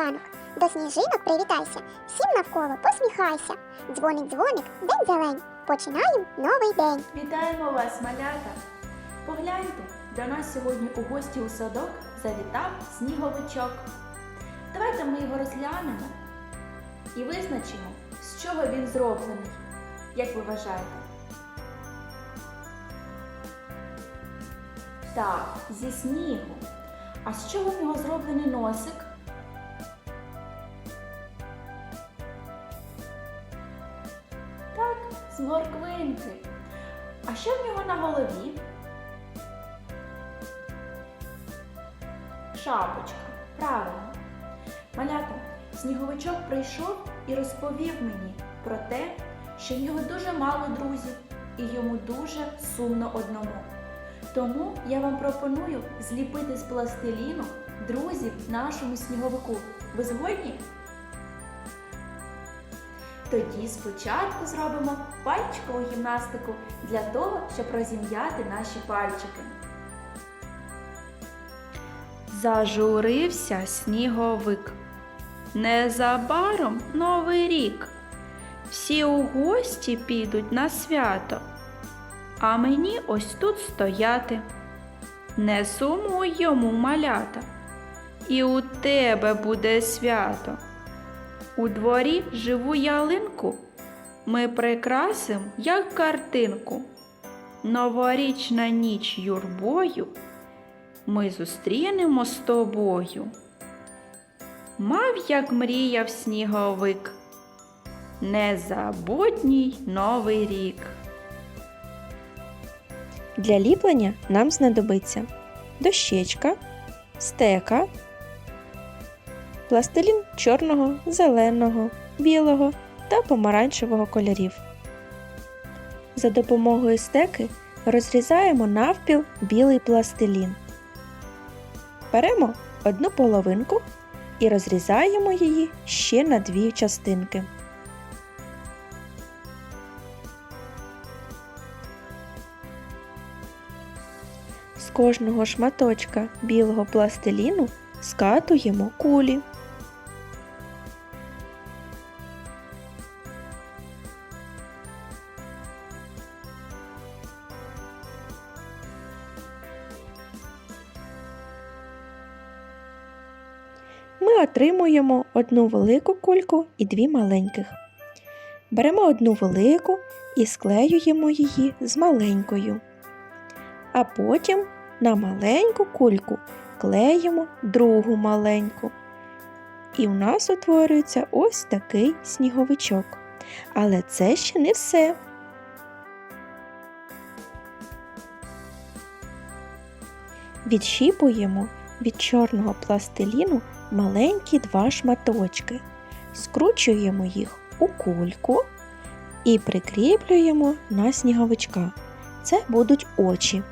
ганок. До сніжинок привітайся, всім навколо посміхайся. Дзвонить дзвоник, день зелень. Починаємо новий день. Вітаємо вас, малята! Погляньте, до нас сьогодні у гості у садок завітав сніговичок. Давайте ми його розглянемо і визначимо, з чого він зроблений. Як ви вважаєте? Так, зі снігу. А з чого в нього зроблений носик? З морквинки. А що в нього на голові? Шапочка. Правильно. Малята, сніговичок прийшов і розповів мені про те, що в нього дуже мало друзів і йому дуже сумно одному. Тому я вам пропоную зліпити з пластиліну друзів нашому сніговику. Ви згодні? Тоді спочатку зробимо пальчикову гімнастику для того, щоб розім'яти наші пальчики. Зажурився сніговик. Незабаром новий рік. Всі у гості підуть на свято, а мені ось тут стояти. Не сумуй йому малята, і у тебе буде свято. У дворі живу ялинку ми прикрасим, як картинку. Новорічна ніч юрбою ми зустрінемо з тобою. Мав, як мріяв сніговик, незабутній новий рік. Для ліплення нам знадобиться дощечка, стека, пластилін чорного, зеленого, білого та помаранчевого кольорів. За допомогою стеки розрізаємо навпіл білий пластилін. Беремо одну половинку і розрізаємо її ще на дві частинки. З кожного шматочка білого пластиліну скатуємо кулі. Ми отримуємо одну велику кульку і дві маленьких. Беремо одну велику і склеюємо її з маленькою а потім на маленьку кульку клеїмо другу маленьку. І в нас утворюється ось такий сніговичок. Але це ще не все. Відщіпуємо від чорного пластиліну маленькі два шматочки, скручуємо їх у кульку і прикріплюємо на сніговичка. Це будуть очі.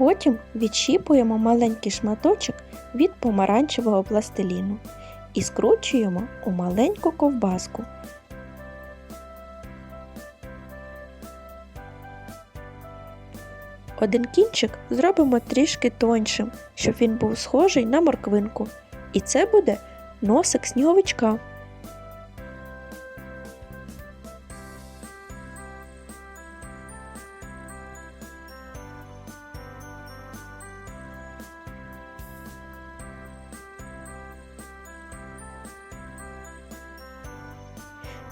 Потім відщіпуємо маленький шматочок від помаранчевого пластиліну і скручуємо у маленьку ковбаску. Один кінчик зробимо трішки тоншим, щоб він був схожий на морквинку. І це буде носик сніговичка.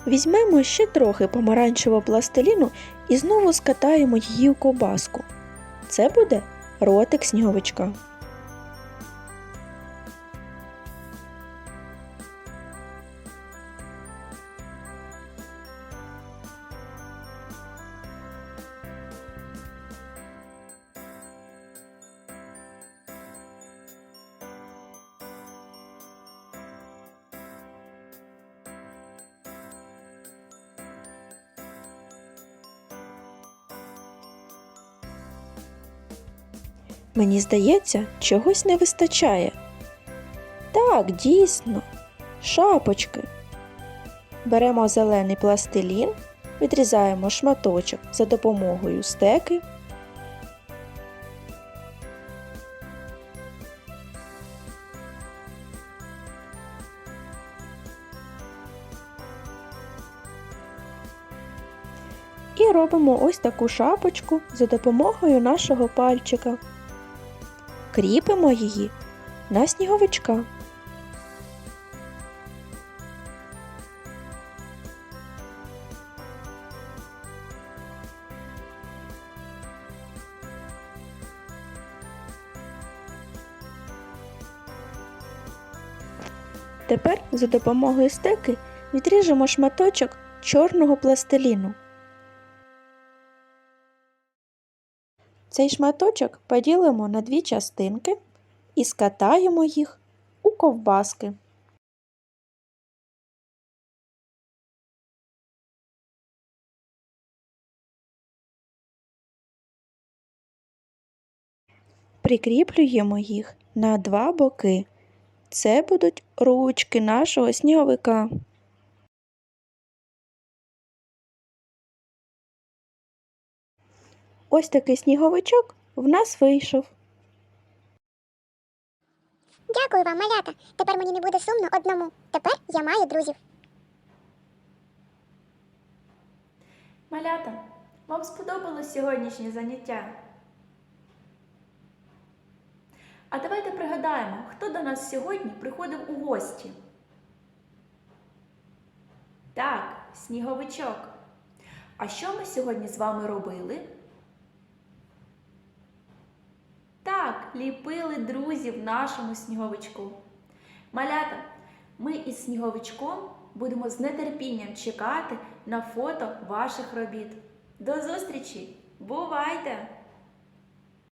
Візьмемо ще трохи помаранчевого пластиліну і знову скатаємо її у ковбаску. Це буде ротик сніговичка. Мені здається, чогось не вистачає. Так, дійсно, шапочки. Беремо зелений пластилін відрізаємо шматочок за допомогою стеки. І робимо ось таку шапочку за допомогою нашого пальчика. Кріпимо її на сніговичка. Тепер за допомогою стеки відріжемо шматочок чорного пластиліну. Цей шматочок поділимо на дві частинки і скатаємо їх у ковбаски. Прикріплюємо їх на два боки. Це будуть ручки нашого сніговика. Ось такий сніговичок в нас вийшов. Дякую вам, малята. Тепер мені не буде сумно одному. Тепер я маю друзів. Малята, вам сподобалось сьогоднішнє заняття? А давайте пригадаємо, хто до нас сьогодні приходив у гості. Так, сніговичок. А що ми сьогодні з вами робили? Так, ліпили друзів нашому сніговичку. Малята, ми із сніговичком будемо з нетерпінням чекати на фото ваших робіт. До зустрічі! Бувайте!